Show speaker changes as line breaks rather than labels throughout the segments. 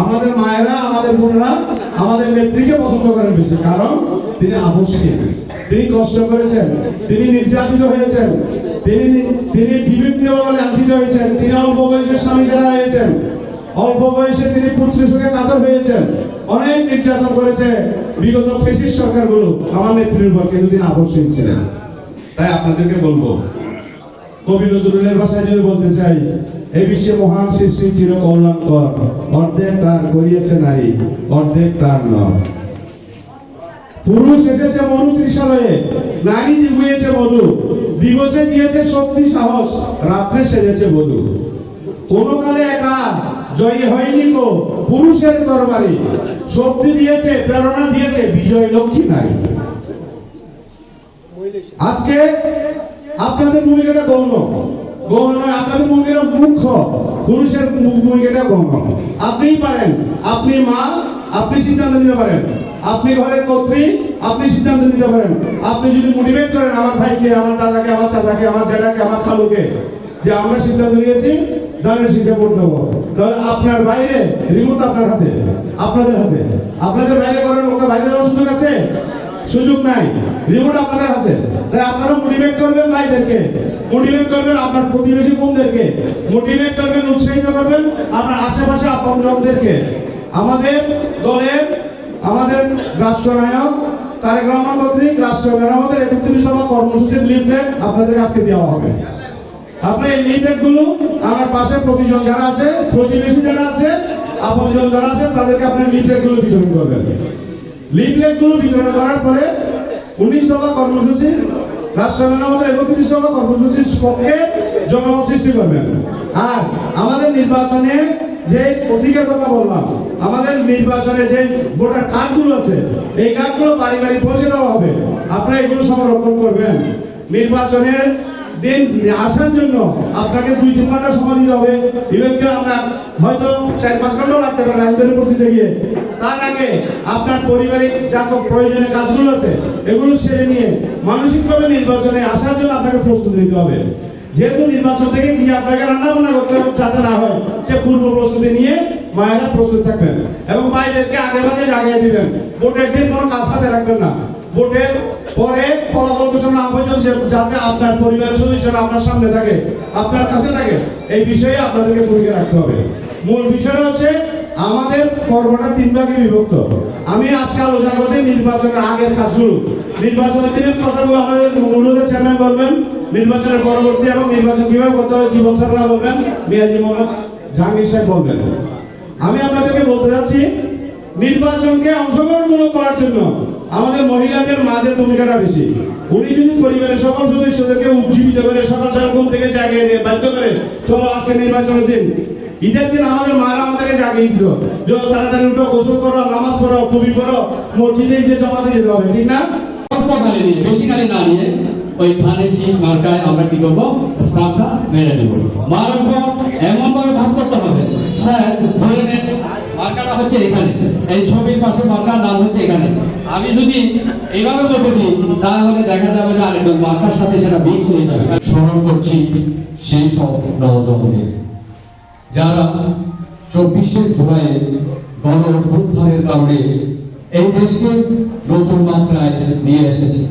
আমাদের মায়েরা, আমাদের বোনেরা আমাদের নেত্রীকে পছন্দ করেন বেশি, কারণ তিনি আবশ্যিক তিনি কষ্ট করেছেন, তিনি নির্যাতিত হয়েছেন, তিনি তিনি বিভিন্নভাবে লাঞ্ছিত হয়েছেন, তিনি অল্প বয়সে স্বামী ছাড়া হয়েছেন। অল্প বয়সে তিনি পুত্রের সঙ্গে কাতর হয়েছেন। অনেক নির্যাতন করেছে বিগত ফেসিস সরকারগুলো, আমার নেত্রীর উপর, কিন্তু তিনি আবশ্যিক ছিলেন। তাই আপনাদেরকে বলব কবি নজরুলের ভাষায় যদি বলতে চাই এই বিশ্বে মহান সৃষ্টি চির কল্যাণকর অর্ধেক তার করিয়েছে নারী অর্ধেক তার নয়। পুরুষ এসেছে মরু ত্রিশালয়ে, নারী জিগুয়েছে মধু, দিবসে দিয়েছে শক্তি সাহস, রাত্রে সেজেছে বধু। কোন কালে একা জয়ী হয়নি কো পুরুষের দরবারে। শক্তি দিয়েছে, প্রেরণা দিয়েছে, বিজয় লক্ষ্মী নারী আজকে আপনাদের ভূমিকাটা গৌণ। গৌণ নয়, আপনাদের ভূমিকাটা মুখ্য পুরুষের ভূমিকাটা গৌণ। আপনিই পারেন। আপনি মা, আপনি সিদ্ধান্ত নিতে পারেন। আপনি ঘরের কর্ত্রী, আপনি সিদ্ধান্ত নিতে পারেন। আপনি যদি মোটিভেট করেন আমার ভাইকে, আমার দাদাকে, আমার চাচাকে, আমার ডেডাকে আমার খালুকে, যে আমরা সিদ্ধান্ত নিয়েছি দানের শিক্ষা ভোট দেবো। তাহলে আপনার বাইরে, রিমোট আপনার হাতে, আপনাদের হাতে। আপনাদের বাইরে করার ওটা বাইরে যাওয়ার আছে সুযোগ নাই। রিমোট আপনাদের আছে তাই আপনারা মোটিভেট করবেন ভাইদেরকে। মোটিভেট করবেন আপনার প্রতিবেশী বোনদেরকে। মোটিভেট করবেন, উৎসাহিত করবেন আপনার আশেপাশে আপনজনদেরকে আমাদের দলের, আমাদের রাষ্ট্রনায়ক তারেক রহমান কর্তৃক রাষ্ট্র মেরামতের একত্রিশ সভা কর্মসূচির লিফলেট আপনাদের কাছে দেওয়া হবে। আপনার এই লিফলেটগুলো আমার পাশে প্রতিজন যারা আছে, প্রতিবেশী যারা আছে আপনজন যারা আছে, তাদেরকে আপনার লিফলেটগুলো বিতরণ করবেন। লিফলেটগুলো বিতরণ করার পরে উনিশ সভা কর্মসূচি রাষ্ট্র মেরামতের একত্রিশ সভা কর্মসূচির পক্ষে জনমত সৃষ্টি করবেন আর আমাদের নির্বাচনে যে অধিকার কথা বললাম, আমাদের নির্বাচনে যে ভোটার কার্ডগুলো আছে, এই কার্ডগুলো বাড়ি বাড়ি পৌঁছে দেওয়া হবে। আপনারা এগুলো সংরক্ষণ করবেন। নির্বাচনের দিন আসার জন্য আপনাকে দুই তিন ঘণ্টা সময় দিতে হবে। ইভেনকে আপনার হয়তো চার পাঁচ ঘন্টাও লাগতে পারে আইনদের উপর দিতে গিয়ে। তার আগে আপনার পরিবারিক যা তো প্রয়োজনীয় কাজগুলো আছে, এগুলো সেরে নিয়ে মানসিকভাবে নির্বাচনে আসার জন্য আপনাকে প্রস্তুতি নিতে হবে। যেহেতু নির্বাচন থেকে গিয়ে আপনাকে রান্না বান্না করতে হবে, যাতে না হয় সে পূর্ব প্রস্তুতি নিয়ে মায়েরা প্রস্তুত থাকবেন এবং মায়েদেরকে আগে ভাগে জাগিয়ে দিবেন। ভোটের দিন কোনো কাজ হাতে রাখবেন না। ভোটের পরে ফলাফল ঘোষণা না পর্যন্ত যাতে আপনার পরিবারের সদস্যরা আপনার সামনে থাকে, আপনার কাছে থাকে, এই বিষয়ে আপনাদেরকে ভূমিকা রাখতে হবে। মূল বিষয়টা হচ্ছে আমাদের পর্বটা তিন ভাগে বিভক্ত। আমি আজকে আলোচনা করছি নির্বাচনের আগের কাজগুলো নির্বাচনের দিনের কথাগুলো আমাদের মূলত চেয়ারম্যান বলবেন, নির্বাচনের পরবর্তী এবং নির্বাচন কীভাবে করতে হবে, জীবন সারলা বলবেন মিয়াজি মোহাম্মদ জাহাঙ্গীর সাহেব বলবেন। আমি আপনাদেরকে বলতে যাচ্ছি, নির্বাচনকে অংশগ্রহণমূলক করার জন্য আমাদের মহিলাদের মাঝে ভূমিকাটা বেশি। উনি যদি পরিবারের সকল সদস্যদেরকে উজ্জীবিত করে সকাল সকাল ঘুম থেকে জাগিয়ে দিয়ে বাধ্য করে, চলো আজকে নির্বাচনের দিন। ঈদের দিন আমাদের মারা আমাদেরকে জাগিয়ে দিত। যে তাড়াতাড়ি উঠো গোসল করো নামাজ পড়ো টুপি পড়ো মসজিদে ঈদে জমাতে যেতে হবে ঠিক না?
অল্প নিয়ে বেশি গালি না নিয়ে ওই ধানের শীষ মার্কায় আমরা কি করব? স্টাফটা মেরে দেবো। মারার পর এমন ভাবে ভাস করতে হবে। স্যার ধরে নেন মার্কাটা হচ্ছে এখানে। এই ছবির পাশে মার্কার নাম হচ্ছে এখানে। আমি যদি এইভাবে বলতে দিই তাহলে দেখা যাবে যে আরেকজন মার্কার সাথে সেটা মিক্স হয়ে যাবে। স্মরণ করছি সেই সব নজনদের যারা চব্বিশে জুলাই গণ অভ্যুত্থানের কারণে এই দেশকে নতুন মাত্রায় নিয়ে এসেছে।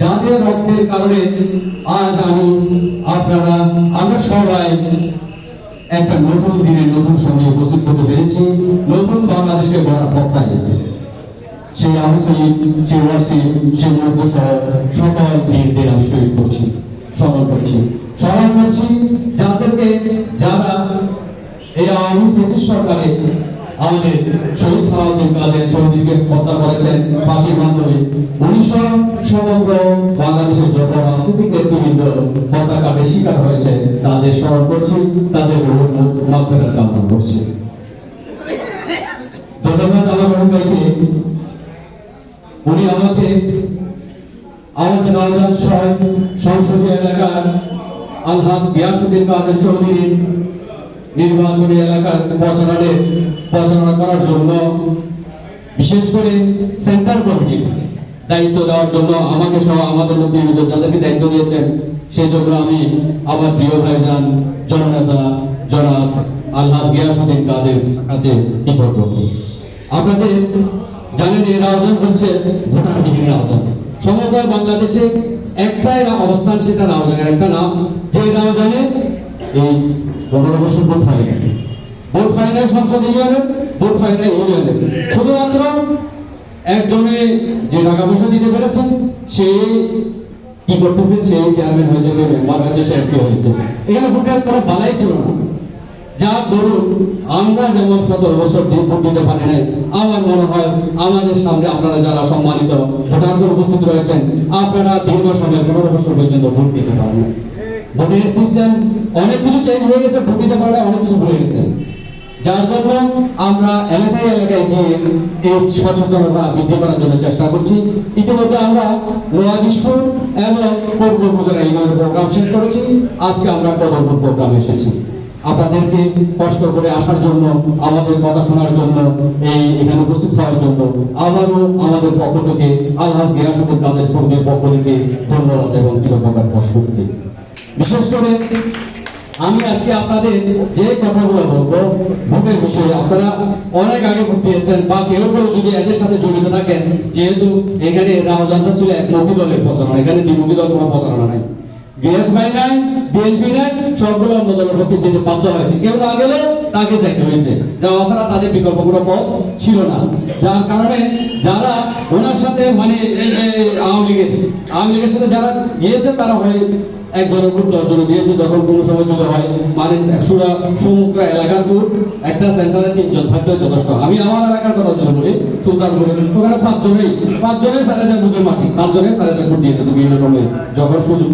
যাদের রক্তের কারণে আজ আমি, আপনারা, আমরা সবাই একটা নতুন দিনে নতুন সময়ে উপস্থিত হতে পেরেছি, নতুন বাংলাদেশকে গড়ার পথটায় সেই আবু সঈদ সেই ওয়াসিম, সেই মুর্গ সহ সকল বীরদের আমি শহীদ করছি স্মরণ করছি। স্মরণ করছি, যাদেরকে, যারা এই আওয়ামী ফেসিস সরকারে আমাদের শহীদ সালাউদ্দিন কাদের চৌধুরীকে হত্যা করেছেন ফাঁসির মাধ্যমে। উনিশশো সমগ্র বাংলাদেশের যত রাজনৈতিক নেতৃবৃন্দ হত্যাকাণ্ডের শিকার হয়েছে, তাদের স্মরণ করছি, তাদের মাধ্যমে কামনা করছি। ধন্যবাদ আমার রহমান ভাইকে উনি আমাকে আমাদের নওজান শহর সংসদীয় এলাকার আলহাজ গিয়াসুদ্দিন কাদের চৌধুরী নির্বাচনী এলাকার প্রচারণে প্রচারণা করার জন্য, বিশেষ করে সেন্টার কমিটি দায়িত্ব দেওয়ার জন্য আমাকে সহ আমাদের মধ্যে যাদেরকে দায়িত্ব দিয়েছেন সেই জন্য আমি আমার প্রিয় ভাইজান, জননেতা জনাব আল্লাহ গিয়াসুদ্দিন কাদের কাছে কৃতজ্ঞ। আপনাদের জানেন এই রাউজান হচ্ছে ভোটার বিহীন রাউজান সমগ্র বাংলাদেশে একটাই অবস্থান সেটা রাউজানের একটা নাম। যে রাউজানে এই পনেরো বছর ভোট হয় না ভোট হয় না সংসদ ইউনিয়নের ভোট হয় না ইউনিয়নের শুধুমাত্র একজনে যে টাকা পয়সা দিতে পেরেছেন, সে কি করতেছে সে চেয়ারম্যান হয়েছে, সে মেম্বার হয়েছে, সে এমপি হয়েছে। এখানে ভোটের কোনো বালাই ছিল না। যার ধরুন, আমরা যেমন সতেরো বছর ভোট দিতে পারি নাই, আমার মনে হয় আমাদের সামনে আপনারা যারা সম্মানিত ভোটারদের উপস্থিত রয়েছেন, আপনারা দীর্ঘ সময় পনেরো বছর পর্যন্ত ভোট দিতে পারেন ভোটের সিস্টেম অনেক কিছু চেঞ্জ হয়ে গেছে, ভোট দিতে পারলে অনেক কিছু ভুলে গেছে। যার জন্য আমরা এলাকায় এলাকায় গিয়ে এই সচেতনতা বৃদ্ধি করার জন্য চেষ্টা করছি। ইতিমধ্যে আমরা নোয়াজ স্কুল এবং পূর্ব উপজেলা ইউনিয়ন প্রোগ্রাম শেষ করেছি। আজকে আমরা কদমপুর প্রোগ্রামে এসেছি। আপনাদেরকে কষ্ট করে আসার জন্য, আমাদের কথা শোনার জন্য, এই এখানে উপস্থিত হওয়ার জন্য আবারও আমাদের পক্ষ থেকে আল্লাহ গিয়াসুদ্দিন কাদের পক্ষ থেকে ধন্যবাদ এবং কৃতজ্ঞতার প্রকাশ বিশেষ করে আমি আজকে আপনাদের যে কথাগুলো বলব ভোটের বিষয়ে, আপনারা অনেক আগে ভোট দিয়েছেন বা কেউ কেউ যদি এদের সাথে জড়িত থাকেন, যেহেতু এখানে রাওজানটা ছিল এক মুখী দলের প্রচারণা, এখানে দ্বিমুখী দল কোনো প্রচারণা নাই। ভাই নাই, বিএনপি নাই, সবগুলো অন্য দলের পক্ষে যেতে বাধ্য হয়েছে। কেউ না গেলে তাকে যেতে হয়েছে। যা ছাড়া তাদের বিকল্প কোনো পথ ছিল না। যার কারণে যারা ওনার সাথে মানে এই যে আওয়ামী লীগের আওয়ামী লীগের সাথে যারা গিয়েছে, তারা হয় একজনের দশজনে দিয়েছে যখন কোনো হয় মানে সমগ্র এলাকার একটা সেন্টারে তিনজন যথেষ্ট। আমি আমার এলাকার কথা যদি বলি ওখানে পাঁচজনেই পাঁচজনে সাড়ে চার ভোটের মাটি সাড়ে চার দিয়ে দিয়েছে বিভিন্ন যখন সুযোগ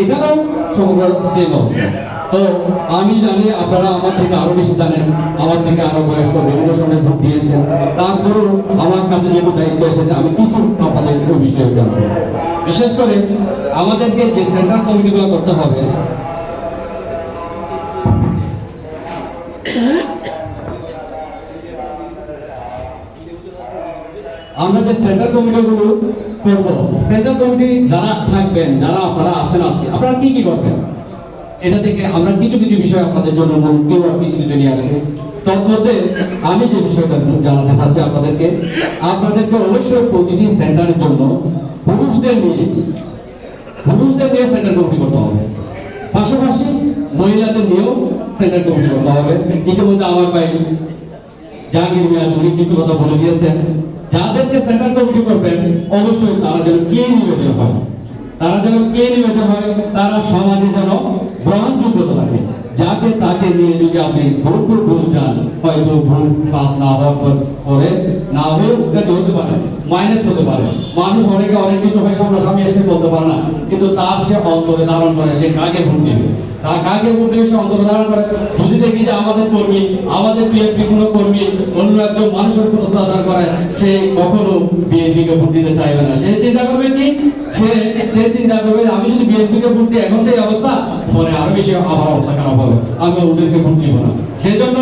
এখানেও সমগ্র সেম অবস্থা। তো আমি জানি আপনারা আমার থেকে আরও বেশি জানেন, আমার থেকে আরও বয়স্ক বিভিন্ন সময় ভোট দিয়েছেন। তারপরেও আমার কাছে যেহেতু দায়িত্ব এসেছে, আমি কিছু আপনাদের বিষয়ে জানব বিশেষ করে আমাদেরকে যে সেন্ট্রাল কমিটিগুলো করতে হবে। আমরা যে সেন্ট্রাল কমিটিগুলো করব সেন্ট্রাল কমিটি যারা থাকবেন, যারা আপনারা আছেন আজকে, আপনারা কি কি করবেন? এটা থেকে আমরা কিছু কিছু বিষয় আপনাদের জন্য কেউ কিছু কিছু নিয়ে আসে। তন্মধ্যে আমি যে বিষয়টা জানাতে চাচ্ছি আপনাদেরকে আপনাদেরকে অবশ্যই প্রতিটি সেন্টারের জন্য পুরুষদের নিয়ে পুরুষদের নিয়ে সেন্টার কমিটি করতে হবে। পাশাপাশি মহিলাদের নিয়েও সেন্টার কমিটি করতে হবে। ইতিমধ্যে আমার ভাই জাহাঙ্গীর মিয়া উনি কিছু কথা বলে দিয়েছেন। যাদেরকে সেন্ট্রাল কমিটি করবেন, অবশ্যই তারা যেন কে নিবেদন হয়। তারা যেন কে নিবেদন হয়, তারা সমাজে যেন গ্রহণযোগ্যতা থাকে যাকে তাকে নিয়ে যদি আপনি ভুলপুর ভুল চান, হয়তো ভুল পাস না হওয়ার পরে না হয়ে উদ্ঘাটি হতে পারে। মাইনাস হতে পারে। মানুষ অনেকে অনেক কিছু হয় সামনাসামনি এসে বলতে পারে না। কিন্তু তার সে অন্তরে ধারণ করে, সে কাকে ভোট দেবে? তার কাকে ভোট দেবে সে অন্তরে ধারণ করে? যদি দেখি যে আমাদের কর্মী, আমাদের বিএনপি কোনো কর্মী, অন্য একজন মানুষের উপর অত্যাচার করে, সে কখনো বিএনপি কে ভোট দিতে চাইবে না। সে চিন্তা করবে কি? সে সে চিন্তা করবে আমি যদি বিএনপি কে ভোট দিই, এখন তো এই অবস্থা? পরে আরও বেশি আমার অবস্থা খারাপ হবে। আমি ওদেরকে ভোট দিব না। সেজন্য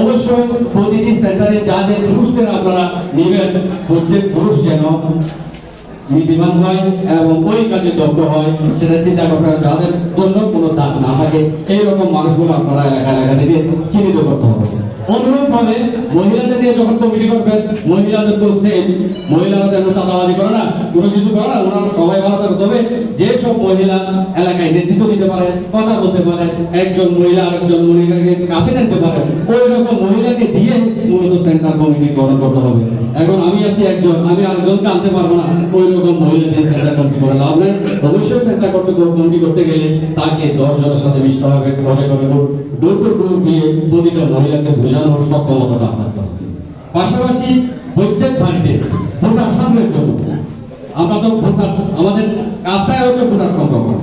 অবশ্যই প্রতিটি সেন্টারে যাদের পুরুষদের আপনারা নেবেন, প্রত্যেক পুরুষ যেন নীতিবান হয় এবং ওই কাজে দক্ষ হয়, সেটা চিন্তা করতে জন্য কোনো দাগ না থাকে। এইরকম মানুষগুলো আপনারা থেকে চিহ্নিত করতে হবে। মহিলাদের নিয়ে যখন কমিটি করবেন, মহিলাদের তো সেম মহিলারা চাঁদাবাজি করে না, কোনো কিছু করে না, ওনারা সবাই ভালো তবে যে সব মহিলা এলাকায় নেতৃত্ব দিতে পারে, কথা বলতে পারে, একজন মহিলা আরেকজন মহিলাকে কাছে টানতে পারে, ওই রকম মহিলাকে দিয়ে সেন্টার কমিটি গঠন করতে হবে। এখন আমি আছি একজন, আমি আরেকজনকে আনতে পারব না। ওই রকম মহিলা সেন্টার কমিটি করে লাভ নেই। অবশ্যই সেন্টার করতে কমিটি করতে গেলে তাকে দশ জনের সাথে মিশতে হবে, ঘরে ঘরে ডোর টু ডোর গিয়ে প্রতিটা মহিলাকে বোঝানোর সক্ষমতা থাকতে হবে। পাশাপাশি প্রত্যেক বাড়িতে ভোটার সংগ্রহের জন্য, আমরা তো ভোটার, আমাদের কাজটাই হচ্ছে ভোটার সংগ্রহ করা।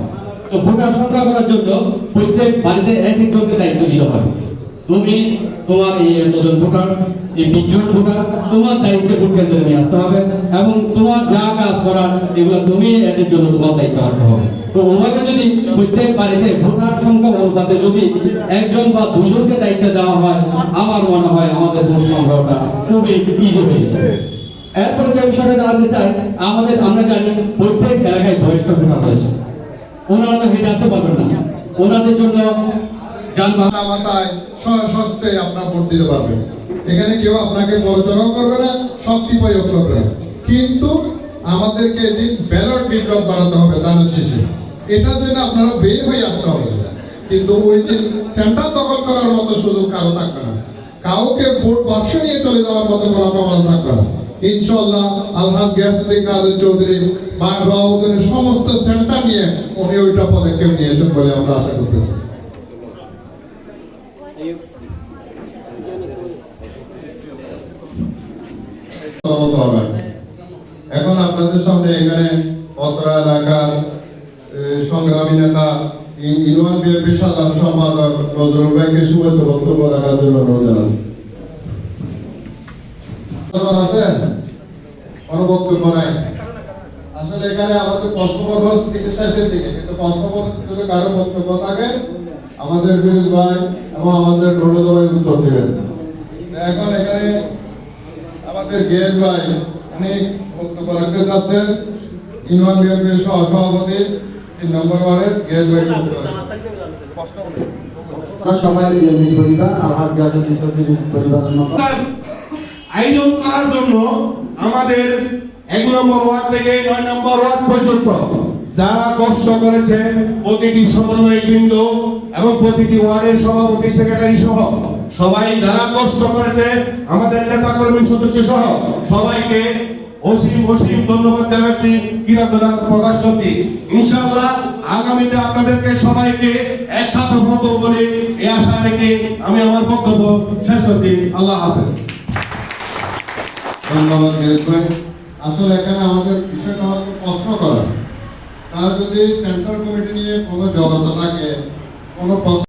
তো ভোটার সংগ্রহ করার জন্য প্রত্যেক বাড়িতে এক একজনকে দায়িত্ব দিতে হবে। তুমি তোমার এই এতজন ভোটার, এই বিশজন ভোটার, তোমার দায়িত্বে ভোট কেন্দ্রে নিয়ে আসতে হবে এবং তোমার যা কাজ করার, এগুলো তুমি এদের জন্য তোমার দায়িত্ব রাখতে হবে। তো যদি প্রত্যেক বাড়িতে ভোটার সংখ্যা অনুপাতে যদি একজন বা দুজনকে দায়িত্ব দেওয়া হয়, আমার মনে হয় আমাদের ভোট সংগ্রহটা খুবই ইজি হয়ে যাবে এরপরে যে বিষয়টা চাই, আমাদের, আমরা জানি প্রত্যেক এলাকায় বয়স্ক ভোটার রয়েছে। ওনারা তো হেঁটে আসতে পারবেন না। ওনাদের জন্য যানবাহন
সশস্ত্রে আপনার ভোট দিতে এখানে কেউ আপনাকে করবে না শক্তি প্রয়োগ করবে না কিন্তু আমাদেরকে এদিন ব্যালট বিপ্লব বাড়াতে হবে দানের শেষে। এটার জন্য আপনারা বের হয়ে আসতে হবে। কিন্তু ওই দিন সেন্টার দখল করার মতো সুযোগ কারও থাকবে না। কাউকে ভোট বাক্স নিয়ে চলে যাওয়ার মতো কোনো প্রমাণ থাকবে না। ইনশাল্লাহ আলহাজ কাদের চৌধুরী বা রাউদ্দিনের সমস্ত সেন্টার নিয়ে উনি ওইটা পদক্ষেপ নিয়েছেন বলে আমরা আশা করতেছি। এখন আপনাদের সামনে এখানে অত্রা এলাকার সংগ্রামী নেতা ইউনিয়ন বিএনপি সাধারণ সম্পাদক নজরুল ভাইকে শুভেচ্ছা বক্তব্য রাখার জন্য অনুরোধ নাই? আসলে এখানে আমাদের প্রশ্ন পর্ব থেকে শেষের দিকে, কিন্তু প্রশ্ন যদি কারও বক্তব্য থাকে আমাদের ফিরোজ ভাই এবং আমাদের রোড ভাই উত্তর দেবেন। এখন এখানে আমাদের গেজ ভাই উনি বক্তব্য রাখতে যাচ্ছেন। ইউনিয়ন বিএনপির সহ সভাপতি তিন নম্বর ওয়ার্ডের গেজ ভাই প্রশ্ন করুন।
আমরা সবাই বিএনপি পরিবার আলহাজ গাজী চৌধুরী পরিবারের মতো
আয়োজন করার জন্য আমাদের এক নম্বর ওয়ার্ড থেকে নয় নম্বর ওয়ার্ড পর্যন্ত যারা কষ্ট করেছেন প্রতিটি সমন্বয় বৃন্দ এবং প্রতিটি ওয়ার্ডের সভাপতি, সেক্রেটারি সহ সবাই যারা কষ্ট করেছে, আমাদের নেতা কর্মী সদস্য সহ সবাইকে অসীম অসীম ধন্যবাদ জানাচ্ছি। কৃতজ্ঞতা প্রকাশ করছি। ইনশাআল্লাহ আগামীতে আপনাদেরকে সবাইকে একসাথে পাবো বলে এই আশা রেখে আমি আমার বক্তব্য শেষ করছি। আল্লাহ হাফেজ।
ধন্যবাদ আসলে এখানে আমাদের বিষয়টা হচ্ছে প্রশ্ন করা। তারা যদি সেন্ট্রাল কমিটি নিয়ে কোনো জড়তা থাকে কোনো প্রশ্ন